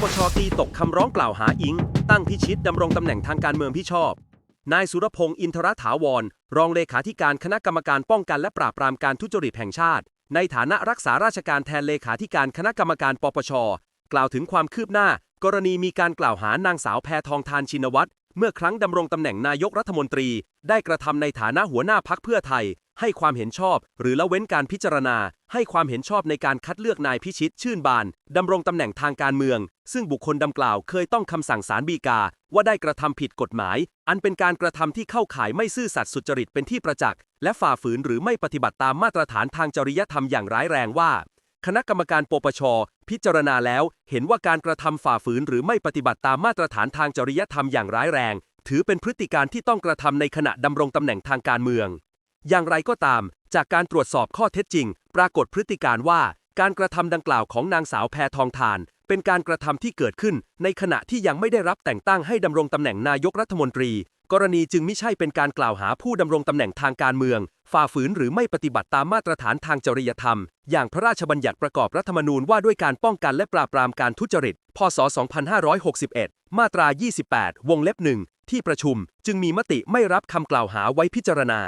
ปชตีตกคำร้องกล่าวหาอิง ตั้งพิชิตดำรงตำแหน่งทางการเมืองที่ชอบ นายสุรพงศ์อินทรถาวร รองเลขาธิการคณะกรรมการป้องกันและปราบปรามการทุจริตแห่งชาติ ในฐานะรักษาราชการแทนเลขาธิการคณะกรรมการปปช กล่าวถึงความคืบหน้า กรณีมีการกล่าวหานางสาวแพทองทานชินวัตร เมื่อครั้งดำรงตำแหน่งนายกรัฐมนตรี ได้กระทำในฐานะหัวหน้าพักเพื่อไทย ให้ความเห็นชอบ หรือละเว้นการพิจารณา ให้ความเห็นชอบในการคัดเลือกนายพิชิต ชื่นบานดำรงตำแหน่งทางการเมือง ซึ่งบุคคลดังกล่าวเคยต้องคำสั่งศาลฎีกา ว่าได้กระทำผิดกฎหมาย อันเป็นการกระทำที่เข้าข่ายไม่ซื่อสัตย์สุจริตเป็นที่ประจักษ์และฝ่าฝืนหรือไม่ปฏิบัติตามมาตรฐานทางจริยธรรมอย่างร้ายแรงว่า คณะกรรมการปปช พิจารณาแล้ว เห็นว่าการกระทำฝ่าฝืนหรือไม่ปฏิบัติตามมาตรฐานทางจริยธรรมอย่างร้ายแรง ถือเป็นพฤติการที่ต้องกระทำในขณะดำรงตำแหน่งทางการเมือง อย่างไรก็ตาม จากการตรวจสอบข้อเท็จจริง ปรากฏพฤติการว่า การกระทำดังกล่าวของนางสาวแพทองทาน เป็นการกระทำที่เกิดขึ้น ในขณะที่ยังไม่ได้รับแต่งตั้งให้ดำรงตำแหน่งนายกรัฐมนตรี กรณีจึงไม่ใช่เป็นการกล่าวหาผู้ดำรงตำแหน่งทางการเมือง ฝ่าฝืนหรือไม่ปฏิบัติตามมาตรฐานทางจริยธรรม อย่างพระราชบัญญัติประกอบรัฐธรรมนูญว่าด้วยการป้องกันและปราบปรามการทุจริต พศ 2561 มาตรา 28 วงเล็บหนึ่งที่ประชุมจึงมีมติไม่รับคำกล่าวหาไว้พิจารณา